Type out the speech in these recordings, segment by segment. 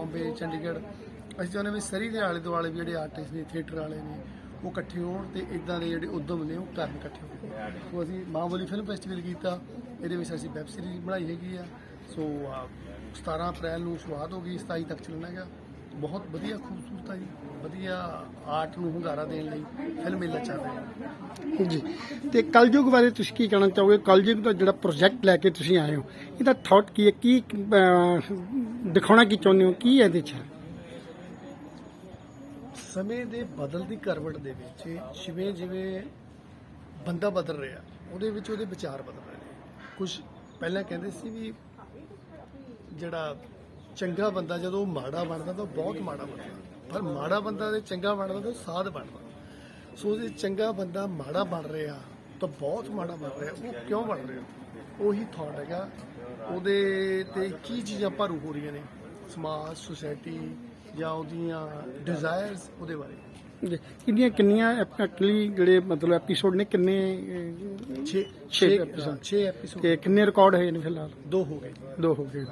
ਬੰਬੇ ਚੰਡੀਗੜ੍ਹ। ਅਸੀਂ ਚਾਹੁੰਦੇ ਵੀ ਸਰੀ ਦੇ ਆਲੇ ਦੁਆਲੇ ਵੀ ਜਿਹੜੇ ਆਰਟਿਸਟ ਨੇ ਥੀਏਟਰ ਵਾਲੇ ਨੇ ਉਹ ਇਕੱਠੇ ਹੋਣ ਤੇ ਇਦਾਂ ਦੇ ਜਿਹੜੇ ਉਦਮ ਨੇ ਉਹ ਕਰਨ ਇਕੱਠੇ ਹੋਣ ਸੋ ਉਹ ਅਸੀਂ ਮਾਂਬੋਲੀ ਫਿਲਮ ਫੈਸਟੀਵਲ ਕੀਤਾ ਇਹਦੇ ਵਿੱਚ ਅਸੀਂ ਵੈਬ ਸੀਰੀਜ਼ ਬਣਾਈ ਹੈਗੀ ਆ। ਸੋ ਅਹ, 17 ਅਪ੍ਰੈਲ ਨੂੰ ਸ਼ੁਰੂਆਤ ਹੋ ਗਈ 27 ਤੱਕ ਚੱਲਣਾ ਹੈਗਾ। ਬਹੁਤ ਵਧੀਆ ਖੂਬਸੂਰਤ ਆ ਜੀ ਵਧੀਆ ਆਰਟ ਨੂੰ ਹੁੰਗਾਰਾ ਦੇਣ ਲਈ ਫਿਲਮ ਮੇਲਾ ਚੱਲ ਰਿਹਾ ਹੈ। ਜੀ। ਤੇ ਕਲਯੁਗ ਬਾਰੇ ਤੁਸੀਂ ਕੀ ਕਹਿਣਾ ਚਾਹੋਗੇ? ਕਲਯੁਗ ਦਾ ਜਿਹੜਾ ਪ੍ਰੋਜੈਕਟ ਲੈ ਕੇ ਤੁਸੀਂ ਆਏ ਹੋ ਇਹਦਾ ਥਾਟ ਕੀ ਹੈ? ਕੀ ਅਹ, ਦਿਖਾਉਣਾ ਕੀ ਚਾਹੁੰਦੇ ਹੋ? ਕੀ ਹੈ ਇਹਦੇ 'ਚ? ਸਮੇਂ ਦੇ ਬਦਲਦੀ ਕਰਵਟ ਦੇ ਵਿੱਚ ਜਿਵੇਂ ਜਿਵੇਂ ਬੰਦਾ ਬਦਲ ਰਿਹਾ ਉਹਦੇ ਵਿੱਚ ਉਹਦੇ ਵਿਚਾਰ ਬਦਲ ਰਹੇ ਨੇ। ਕੁਝ ਪਹਿਲਾਂ ਕਹਿੰਦੇ ਸੀ ਵੀ ਜਿਹੜਾ ਚੰਗਾ ਬੰਦਾ ਜਦੋਂ ਮਾੜਾ ਬਣਦਾ ਤਾਂ ਬਹੁਤ ਮਾੜਾ ਬਣਦਾ। ਪਰ ਮਾੜਾ ਬੰਦਾ ਤੇ ਚੰਗਾ ਬਣਦਾ ਤਾਂ ਸਾਧ ਬਣਦਾ। ਸੋ ਜੇ ਚੰਗਾ ਬੰਦਾ ਮਾੜਾ ਬਣ ਰਿਹਾ ਤਾਂ ਬਹੁਤ ਮਾੜਾ ਬਣ ਰਿਹਾ। ਉਹ ਕਿਉਂ ਬਣ ਰਿਹਾ? ਉਹੀ ਥਾਟ ਹੈਗਾ। ਉਹਦੇ ਤੇ ਕੀ ਚੀਜ਼ਾਂ ਭਾਰੂ ਹੋ ਰਹੀਆਂ ਨੇ? ਸਮਾਜ ਸੁਸਾਇਟੀ ਜਾਂ ਉਹਦੀਆਂ ਡਿਜ਼ਾਇਰਸ ਉਹਦੇ ਬਾਰੇ। ਜੀ ਕਿੰਨੀਆਂ ਕਿੰਨੀਆਂ ਐਕਚੁਅਲੀ ਜਿਹੜੇ ਮਤਲਬ ਐਪੀਸੋਡ ਨੇ ਕਿੰਨੇ 6 ਛੇ 6 episode। 6 ਐਪੀਸੋਡ ਕਿੰਨੇ ਰਿਕਾਰਡ ਹੋਏ ਨੇ ਫਿਲਹਾਲ? ਦੋ ਹੋ ਗਏ। ਦੋ ਹੋ ਗਏ।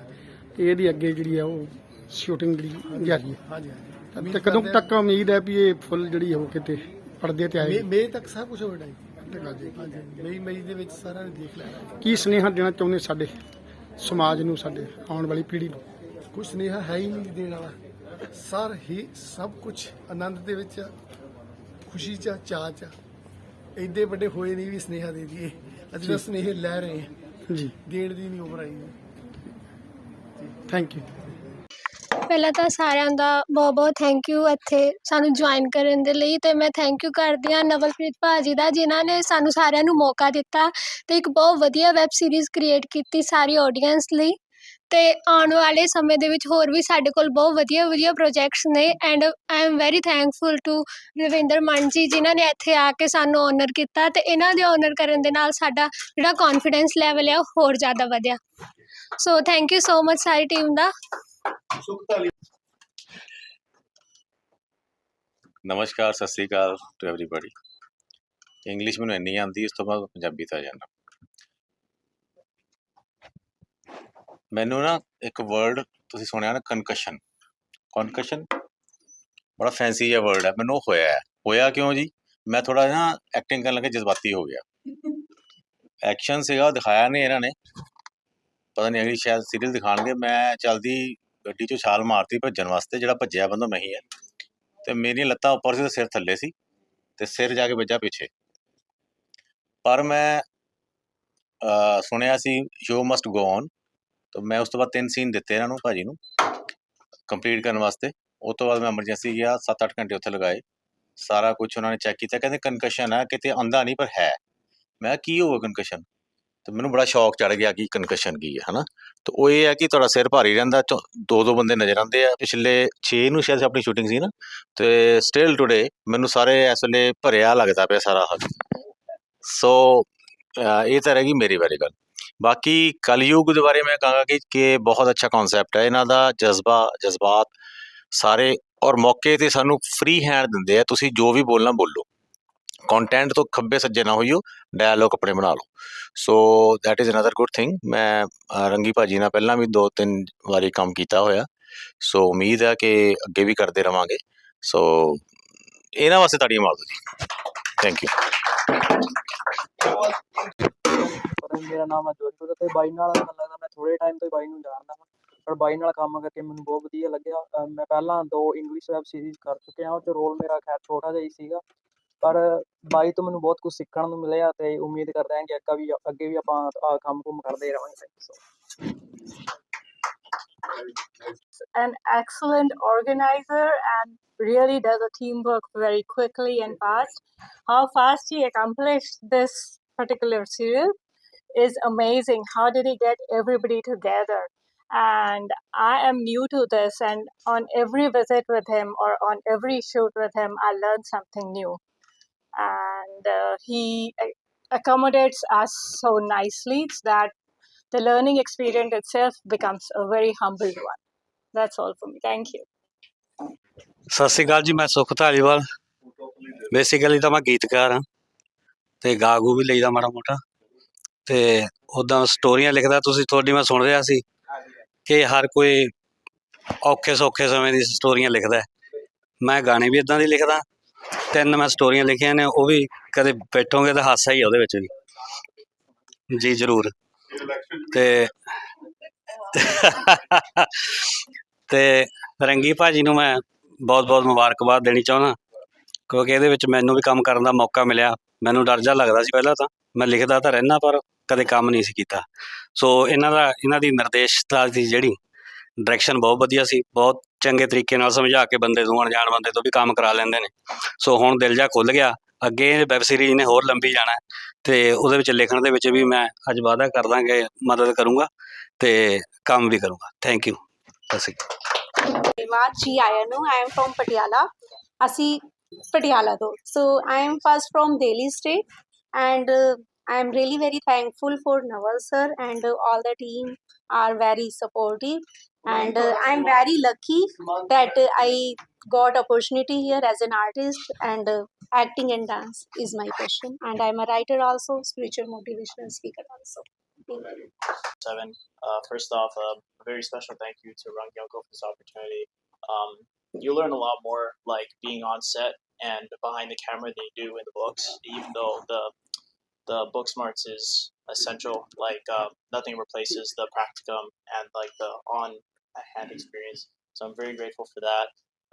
ਤੇ ਇਹਦੀ ਅੱਗੇ ਜਿਹੜੀ ਆ ਉਹ ਸ਼ੂਟਿੰਗ ਜਿਹੜੀ ਜਾਰੀ ਹੈ ਹਾਂਜੀ ਹਾਂਜੀ। ਤੇ ਕਦੋਂ ਤੱਕ ਉਮੀਦ ਹੈ ਵੀ ਇਹ ਫੁੱਲ ਜਿਹੜੀ ਹੋ ਕੇ ਤੇ ਪਰਦੇ ਤੇ ਆਏਗੀ ਮਈ ਤੱਕ ਸਭ ਕੁਝ ਹੋ ਜਾਣਾ ਜੀ। ਹਾਂਜੀ ਮਈ ਮਈ ਦੇ ਵਿੱਚ ਸਾਰਿਆਂ ਨੇ ਦੇਖ ਲੈਣਾ ਕੀ ਸੁਨੇਹਾ ਦੇਣਾ ਚਾਹੁੰਦੇ ਸਾਡੇ ਸਮਾਜ ਨੂੰ ਸਾਡੇ ਆਉਣ ਵਾਲੀ ਪੀੜ੍ਹੀ ਨੂੰ? ਕੁਝ ਸੁਨੇਹਾ ਹੈ ਹੀ ਨਹੀਂ ਦੇਣ ਵਾਲਾ। ਸਰ ਹੀ ਸਭ ਕੁਝ ਆਨੰਦ ਦੇ ਵਿੱਚ ਖੁਸ਼ੀ ਚ ਚਾਅ ਚ। ਐਡੇ ਵੱਡੇ ਹੋਏ ਨਹੀਂ ਵੀ ਸੁਨੇਹਾ ਦੇ ਦਈਏ। ਅਸੀਂ ਤਾਂ ਸੁਨੇਹੇ ਲੈ ਰਹੇ ਹਾਂ। ਜੀ। ਦੇਣ ਦੀ ਨਹੀਂ ਉਮਰ ਆਈ। ਥੈਂਕ ਯੂ ਪਹਿਲਾਂ ਤਾਂ ਸਾਰਿਆਂ ਦਾ ਬਹੁਤ ਬਹੁਤ ਥੈਂਕ ਯੂ ਇੱਥੇ ਸਾਨੂੰ ਜੁਆਇਨ ਕਰਨ ਦੇ ਲਈ ਤੇ ਮੈਂ ਥੈਂਕ ਯੂ ਕਰਦੀ ਹਾਂ ਨਵਲਪ੍ਰੀਤ ਭਾਜੀ ਦਾ ਜਿਨ੍ਹਾਂ ਨੇ ਸਾਨੂੰ ਸਾਰਿਆਂ ਨੂੰ ਮੌਕਾ ਦਿੱਤਾ ਤੇ ਇੱਕ ਬਹੁਤ ਵਧੀਆ ਵੈਬ ਸੀਰੀਜ਼ ਕ੍ਰੀਏਟ ਕੀਤੀ ਸਾਰੀ ਆਡੀਅנס ਲਈ ਤੇ ਆਉਣ ਵਾਲੇ ਸਮੇਂ ਦੇ ਵਿੱਚ ਹੋਰ ਵੀ ਸਾਡੇ ਕੋਲ ਬਹੁਤ ਵਧੀਆ ਵਧੀਆ ਪ੍ਰੋਜੈਕਟਸ ਨੇ and I am very thankful to Ravinder Maan ji ਜਿਨ੍ਹਾਂ ਨੇ ਇੱਥੇ ਆ ਕੇ ਸਾਨੂੰ ਓਨਰ ਕੀਤਾ ਤੇ ਇਹਨਾਂ ਦੇ ਓਨਰ ਕਰਨ ਦੇ ਨਾਲ ਸਾਡਾ ਜਿਹੜਾ ਕੌਨਫੀਡੈਂਸ ਲੈਵਲ ਹੈ ਉਹ ਹੋਰ ਜ਼ਿਆਦਾ ਵਧਿਆ। So thank you so much sorry team ਦਾ ਨਮਸਕਾਰ ਸਤਿ ਸ੍ਰੀ ਅਕਾਲ ਟੂ ਐਵਰੀਬਾਡੀ ਇੰਗਲਿਸ਼ ਮੈਨੂੰ ਇੰਨੀ ਆਉਂਦੀ, ਇਸ ਤੋਂ ਬਾਅਦ ਪੰਜਾਬੀ ਤਾਂ ਜਾਣਾ ਮੈਨੂੰ ਨਾ ਇੱਕ ਵਰਡ ਤੁਸੀਂ ਸੁਣਿਆ ਨਾ ਕਨਕਸ਼ਨ ਕਨਕਸ਼ਨ ਬੜਾ ਫੈਂਸੀ ਜਿਹਾ ਵਰਡ ਹੈ ਮੈਨੂੰ ਹੋਇਆ ਹੈ। ਹੋਇਆ ਕਿਉਂ ਜੀ? ਮੈਂ ਥੋੜਾ ਨਾ ਐਕਟਿੰਗ ਕਰਨ ਲੱਗੇ, ਜਜ਼ਬਾਤੀ ਹੋ ਗਿਆ। ਐਕਸ਼ਨ ਸੀਗਾ, ਦਿਖਾਇਆ ਨਹੀਂ ਇਹਨਾਂ ਨੇ। ਪਤਾ ਨਹੀਂ ਅਗਲੀ ਸ਼ਾਇਦ ਸੀਰੀਅਲ ਦਿਖਾਣਗੇ। ਮੈਂ ਚਲਦੀ ਗੱਡੀ 'ਚੋਂ ਛਾਲ ਮਾਰਤੀ ਭੱਜਣ ਵਾਸਤੇ ਜਿਹੜਾ ਭੱਜਿਆ ਬੰਦਾ ਮੈਂ ਹੀ ਹੈ ਤੇ ਮੇਰੀਆਂ ਲੱਤਾਂ ਉੱਪਰ ਸੀ ਤੇ ਸਿਰ ਥੱਲੇ ਸੀ ਤੇ ਸਿਰ ਜਾ ਕੇ ਵੱਜਾ ਪਿੱਛੇ। ਪਰ ਮੈਂ ਸੁਣਿਆ ਸੀ ਸ਼ੋ ਮਸਟ ਗੋ ਔਨ ਤਾਂ ਮੈਂ ਉਸ ਤੋਂ ਬਾਅਦ ਤਿੰਨ ਸੀਨ ਦਿੱਤੇ ਇਹਨਾਂ ਨੂੰ ਭਾਜੀ ਨੂੰ ਕੰਪਲੀਟ ਕਰਨ ਵਾਸਤੇ। ਉਸ ਤੋਂ ਬਾਅਦ ਮੈਂ ਐਮਰਜੈਂਸੀ ਗਿਆ 7-8 ਘੰਟੇ ਉੱਥੇ ਲਗਾਏ। ਸਾਰਾ ਕੁਝ ਉਹਨਾਂ ਨੇ ਚੈੱਕ ਕੀਤਾ। ਕਹਿੰਦੇ ਕਨਕਸ਼ਨ ਹੈ ਕਿਤੇ ਆਂਦਾ ਨਹੀਂ ਪਰ ਹੈ। ਮੈਂ ਕਿਹਾ, ਕੀ ਹੋਊਗਾ ਕਨਕਸ਼ਨ ਤੇ ਮੈਨੂੰ ਬੜਾ ਸ਼ੌਕ ਚੜ ਗਿਆ ਕਿ ਕਨਕਸ਼ਨ ਕੀ ਹੈ ਹਨਾ? ਤੇ ਉਹ ਇਹ ਹੈ ਕਿ ਤੁਹਾਡਾ ਸਿਰ ਭਾਰੀ ਰਹਿੰਦਾ, ਚੌ- ਦੋ ਦੋ ਬੰਦੇ ਨਜ਼ਰ ਆਉਂਦੇ ਆ। ਪਿਛਲੇ 6 ਨੂੰ ਸ਼ਾਇਦ ਆਪਣੀ ਸ਼ੂਟਿੰਗ ਸੀ ਨਾ, ਤੇ ਸਟਿਲ ਟੁਡੇ ਮੈਨੂੰ ਸਾਰੇ ਇਸ ਵੇਲੇ ਭਰਿਆ ਲੱਗਦਾ ਪਿਆ ਸਾਰਾ ਹੱਥ। ਸੋ ਇਹ ਤਾਂ ਰਹੇਗੀ ਮੇਰੀ ਵਾਲੀ ਗੱਲ। ਬਾਕੀ ਕਲਯੁਗ ਦੇ ਬਾਰੇ ਮੈਂ ਕਹਾਂਗਾ ਕਿ ਕਿ ਬਹੁਤ ਅੱਛਾ ਕਨਸੈਪਟ ਹੈ। ਇਹਨਾਂ ਦਾ ਜਜ਼ਬਾ, ਜਜ਼ਬਾਤ ਸਾਰੇ ਔਰ ਮੌਕੇ ਤੇ ਸਾਨੂੰ ਫ੍ਰੀ ਹੈਂਡ ਦਿੰਦੇ ਆ। ਤੁਸੀਂ ਜੋ ਵੀ ਬੋਲਣਾ ਬੋਲੋ। ਕੰਟੈਂਟ ਤੋਂ ਖੱਬੇ ਸੱਜੇ ਨਾ ਹੋਈਓ ਡਾਇਲੋਗ ਆਪਣੇ ਬਣਾ ਲਓ। So that is another good thing ਮੈਂ ਰੰਗੀ ਭਾਜੀ ਨਾਲ ਪਹਿਲਾਂ ਵੀ ਦੋ ਤਿੰਨ ਵਾਰੀ ਕੰਮ ਕੀਤਾ ਹੋਇਆ। ਸੋ ਉਮੀਦ ਹੈ ਕਿ ਅੱਗੇ ਵੀ ਕਰਦੇ ਰਵਾਂਗੇ। ਸੋ ਇਹਨਾਂ ਵਾਸਤੇ ਤਾੜੀਆਂ ਮਾਰ ਦਿਓ ਜੀ ਥੈਂਕ ਯੂ ਮੇਰਾ ਨਾਮ ਹੈ ਤੇ ਬਾਈ ਨਾਲ ਮੈਨੂੰ ਲੱਗਦਾ ਮੈਂ ਥੋੜੇ ਟਾਈਮ ਤੋਂ ਬਾਈ ਨੂੰ ਜਾਣਦਾ ਹਾਂ ਪਰ ਬਾਈ ਨਾਲ ਕੰਮ ਕਰਕੇ ਮੈਨੂੰ ਬਹੁਤ ਵਧੀਆ ਲੱਗਿਆ। ਮੈਂ ਪਹਿਲਾਂ ਦੋ ਇੰਗਲਿਸ਼ ਵੈਬ ਸੀਰੀਜ਼ ਕਰ ਚੁੱਕਿਆ, ਉਹ 'ਚ ਰੋਲ ਮੇਰਾ ਖੈਰ ਛੋਟਾ ਜਿਹਾ ਹੀ ਸੀਗਾ। ਪਰ ਬਾਈ ਤੋਂ ਮੈਨੂੰ ਬਹੁਤ ਕੁਝ ਸਿੱਖਣ ਨੂੰ ਮਿਲਿਆ ਤੇ ਉਮੀਦ ਕਰਦੇ ਹਾਂ ਕਿ ਅੱਗਾ ਵੀ ਅੱਗੇ ਵੀ ਆਪਾਂ ਆਹ ਕੰਮ ਕੁਮ ਕਰਦੇ ਰਹਾਂਗੇ thank you an excellent organizer and really does a teamwork very quickly and fast. How fast he accomplished this particular serial is amazing. How did he get everybody together? And I am new to this, and on every visit with him or on every shoot with him, I learn something new. And uh, he a- accommodates us so nicely that the learning experience itself becomes a very humbled one. That's all for me. Thank you. ਸਤਿ ਸ਼੍ਰੀ ਅਕਾਲ ਜੀ ਮੈਂ ਸੁਖ Dhaliwal basically ਤਾਂ ਮੈਂ ਗੀਤਕਾਰ ਹਾਂ ਤੇ ਗਾਗੂ ਵੀ ਲਈਦਾ ਮਾੜਾ ਮੋਟਾ ਤੇ ਉਦਾਂ ਸਟੋਰੀਆਂ ਲਿਖਦਾ ਤੁਸੀਂ ਤੁਹਾਡੀ ਮੈਂ ਸੁਣ ਰਿਹਾ ਸੀ ਕਿ ਹਰ ਕੋਈ ਔਖੇ ਸੌਖੇ ਸਮੇਂ ਦੀ ਸਟੋਰੀਆਂ ਲਿਖਦਾ ਹੈ। ਮੈਂ ਗਾਣੇ ਵੀ ਇਦਾਂ ਦੇ ਲਿਖਦਾ ਤਿੰਨ ਮੈਂ ਸਟੋਰੀਆਂ ਲਿਖੀਆਂ ਨੇ, ਉਹ ਵੀ ਕਦੇ ਬੈਠੋਗੇ ਤਾਂ ਹਾਸਾ ਹੀ ਆ ਉਹਦੇ ਵਿੱਚ ਵੀ। ਜੀ, ਜ਼ਰੂਰ। ਤੇ ਤੇ ਰੰਗੀ ਭਾਜੀ ਨੂੰ ਮੈਂ ਬਹੁਤ ਬਹੁਤ ਮੁਬਾਰਕਬਾਦ ਦੇਣੀ ਚਾਹੁੰਦਾ, ਕਿਉਂਕਿ ਇਹਦੇ ਵਿੱਚ ਮੈਨੂੰ ਵੀ ਕੰਮ ਕਰਨ ਦਾ ਮੌਕਾ ਮਿਲਿਆ। ਮੈਨੂੰ ਡਰ ਜਾ ਲੱਗਦਾ ਸੀ ਪਹਿਲਾਂ ਤਾਂ। ਮੈਂ ਲਿਖਦਾ ਤਾਂ ਰਹਿਣਾ ਪਰ ਕਦੇ ਕੰਮ ਨਹੀਂ ਸੀ ਕੀਤਾ। ਸੋ ਇਹਨਾਂ ਦਾ, ਇਹਨਾਂ ਦੀ ਨਿਰਦੇਸ਼ਤਾ ਦੀ ਜਿਹੜੀ ਡਾਇਰੈਕਸ਼ਨ ਬਹੁਤ ਵਧੀਆ ਸੀ। ਬਹੁਤ ਚੰਗੇ ਤਰੀਕੇ ਨਾਲ ਸਮਝਾ ਕੇ ਬੰਦੇ ਨੂੰ ਅਣਜਾਣ ਬੰਦੇ ਤੋਂ ਵੀ ਕੰਮ ਕਰਾ ਲੈਂਦੇ ਨੇ। ਸੋ ਹੁਣ ਦਿਲ ਜਾ ਖੁੱਲ ਗਿਆ। ਅੱਗੇ ਵੈਬ ਸੀਰੀਜ਼ ਨੇ ਹੋਰ ਲੰਬੀ ਜਾਣਾ ਤੇ ਉਹਦੇ ਵਿੱਚ ਲਿਖਣ ਦੇ ਵਿੱਚ ਵੀ ਮੈਂ ਅੱਜ ਵਾਅਦਾ ਕਰਦਾ ਕਿ ਮਦਦ ਕਰੂੰਗਾ ਤੇ ਕੰਮ ਵੀ ਕਰੂੰਗਾ। ਥੈਂਕ ਯੂ ਸਤਿ ਸ਼੍ਰੀ ਅਕਾਲ। ਧੰਨਵਾਦ ਜੀ ਆਇਆਂ ਨੂੰ ਆਈ ਐਮ ਫਰੋਮ ਪਟਿਆਲਾ ਅਸੀਂ ਪਟਿਆਲਾ ਤੋਂ। So I am first from I am really very thankful for Naval sir and uh, all the team are very supportive and uh, I am very lucky that uh, I got opportunity here as an artist and uh, acting and dance is my passion and I am a writer also spiritual motivational speaker also. Seven. Uh, first off, uh, a very special thank you to Rung Yoko for this opportunity. Um, you learn a lot more like being on set and behind the camera than you do in the books. Even though the the book smarts is essential, like uh, nothing replaces the practicum and like the on hand experience. So I'm very grateful for that,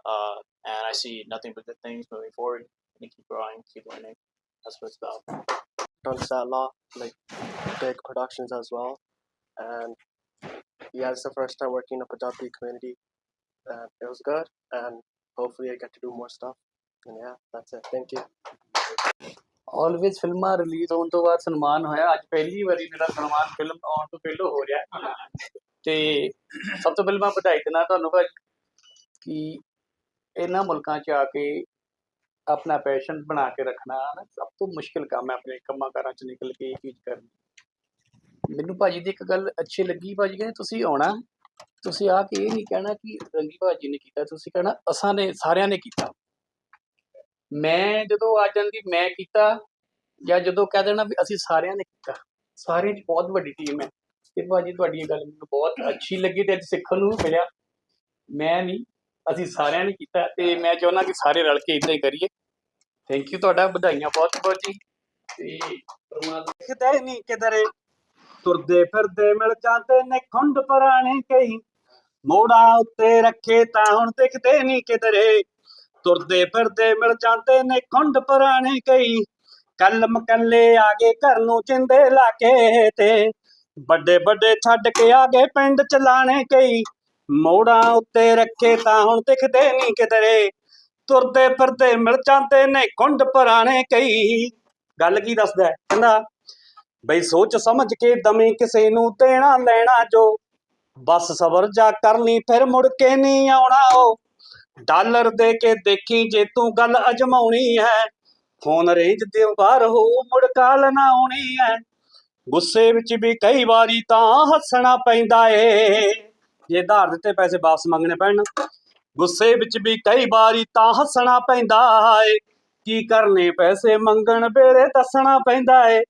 uh, and I see nothing but good things moving forward. And keep growing, keep learning. That's what it's about. on Satla, like big productions as well. And yeah, it's the first time working in a Punjabi community. And it was good, and hopefully I get to do more stuff. And yeah, that's it. Thank you. Always ਫਿਲਮਾਂ release ਹੋਣ ਤੋਂ ਬਾਅਦ ਸਨਮਾਨ ਹੋਇਆ। ਅੱਜ ਪਹਿਲੀ ਵਾਰੀ ਮੇਰਾ ਸਨਮਾਨ ਫਿਲਮ ਆਉਣ ਤੋਂ ਪਹਿਲਾਂ ਹੋ ਰਿਹਾ। ਤੇ ਸਭ ਤੋਂ ਪਹਿਲਾਂ ਵਧਾਈ ਦਿੰਦਾ ਤੁਹਾਨੂੰ ਭਾਜੀ ਕਿ ਇਹਨਾਂ ਮੁਲਕਾਂ 'ਚ ਆ ਕੇ ਆਪਣਾ ਪੈਸ਼ਨ ਬਣਾ ਕੇ ਰੱਖਣਾ ਸਭ ਤੋਂ ਮੁਸ਼ਕਿਲ ਕੰਮ ਹੈ ਆਪਣੇ ਕੰਮਾਂ ਕਾਰਾਂ 'ਚ ਨਿਕਲ ਕੇ ਇਹ ਚੀਜ਼ ਕਰਨੀ। ਮੈਨੂੰ ਭਾਜੀ ਦੀ ਇੱਕ ਗੱਲ ਅੱਛੀ ਲੱਗੀ। ਭਾਜੀ ਕਹਿੰਦੇ, ਤੁਸੀਂ ਆਉਣਾ ਤੁਸੀਂ ਆ ਕੇ ਇਹ ਨਹੀਂ ਕਹਿਣਾ ਕਿ ਰੰਗੀ ਭਾਜੀ ਨੇ ਕੀਤਾ। ਤੁਸੀਂ ਕਹਿਣਾ, ਅਸਾਂ ਨੇ, ਸਾਰਿਆਂ ਨੇ ਕੀਤਾ। ਮੈਂ ਜਦੋਂ ਆ ਜਾਂਦੀ, ਮੈਂ ਕੀਤਾ ਜਾਂ ਜਦੋਂ ਕਹਿ ਦੇਣਾ ਵੀ ਅਸੀਂ ਸਾਰਿਆਂ ਨੇ ਕੀਤਾ। ਸਾਰਿਆਂ 'ਚ ਬਹੁਤ ਵੱਡੀ ਟੀਮ ਹੈ। ਤੇ ਭਾਜੀ ਤੁਹਾਡੀ ਇਹ ਗੱਲ ਮੈਨੂੰ ਬਹੁਤ ਅੱਛੀ ਲੱਗੀ ਤੇ ਅੱਜ ਸਿੱਖਣ ਨੂੰ ਮਿਲਿਆ। ਮੈਂ ਨਹੀਂ, ਅਸੀਂ ਸਾਰਿਆਂ ਨੇ ਕੀਤਾ ਤੇ ਮੈਂ ਚਾਹੁੰਦਾ ਕਿ ਸਾਰੇ ਰਲ ਕੇ ਇਦਾਂ ਹੀ ਕਰੀਏ। ਥੈਂਕ ਯੂ ਤੁਹਾਡਾ ਵਧਾਈਆਂ ਬਹੁਤ ਬਹੁਤ ਜੀ। ਤੇ ਪਰਮਾਤਮਾ ਦਿਖਦੇ ਨਹੀਂ ਕਿਧਰੇ, ਤੁਰਦੇ ਫਿਰਦੇ ਮਿਲ ਜਾਂਦੇ ਨੇ ਖੁੰਡ ਪੁਰਾਣੇ ਕਈ ਮੋੜਾਂ ਉੱਤੇ ਰੱਖੇ ਤਾਂ ਹੁਣ ਦਿਖਦੇ ਨਹੀਂ ਕਿਧਰੇ। ਤੁਰਦੇ ਫਿਰਦੇ ਮਿਲ ਜਾਂਦੇ ਨੇ ਖੁੰਡ ਪੁਰਾਣੇ ਕਈ। ਕੱਲ ਮਕੱਲੇ ਆ ਗਏ ਘਰ ਨੂੰ ਚਿੰਦੇ ਲਾ ਕੇ ਤੇ ਵੱਡੇ ਵੱਡੇ ਛੱਡ ਕੇ ਆ ਗਏ ਪਿੰਡ ਚਲਾਣੇ ਕਈ। ਮੋੜਾਂ ਉੱਤੇ ਰੱਖੇ ਤਾਂ ਹੁਣ ਦਿਖਦੇ ਨਹੀਂ ਕਿਧਰੇ। ਤੁਰਦੇ ਫਿਰਦੇ ਮਿਲ ਜਾਂਦੇ ਨੇ ਖੁੰਡ ਪੁਰਾਣੇ ਕਈ। ਗੱਲ ਕੀ ਦੱਸਦਾ? ਕਹਿੰਦਾ, ਬਈ ਸੋਚ ਸਮਝ ਕੇ ਦਮੇ ਕਿਸੇ ਨੂੰ ਦੇਣਾ ਲੈਣਾ ਜੋ। ਬਸ ਸਬਰ ਜਾ ਕਰਨੀ ਫਿਰ ਮੁੜ ਕੇ ਨਹੀਂ ਆਉਣਾ ਉਹ। ਡਾਲਰ ਦੇ ਕੇ ਦੇਖੀ ਜੇ ਤੂੰ ਗੱਲ ਅਜਮਾਉਣੀ ਹੈ। ਫੋਨ ਰੇਂਜ ਦੇ ਬਾਹਰ ਹੋ, ਮੁੜ ਕਾਲ ਨਾ ਆਉਣੀ ਹੈ। ਗੁੱਸੇ ਵਿੱਚ ਵੀ ਕਈ ਵਾਰੀ ਤਾਂ ਹੱਸਣਾ ਪੈਂਦਾ ਏ। ਜੇ ਧਾਰ ਦਿੱਤੇ ਪੈਸੇ ਵਾਪਸ ਮੰਗਣੇ ਪੈਣ। ਗੁੱਸੇ ਵਿੱਚ ਵੀ ਕਈ ਵਾਰੀ ਤਾਂ ਹੱਸਣਾ ਪੈਂਦਾ ਏ। ਕੀ ਕਰਨੇ ਪੈਸੇ ਮੰਗਣ ਵੇਲੇ ਦੱਸਣਾ ਪੈਂਦਾ ਏ।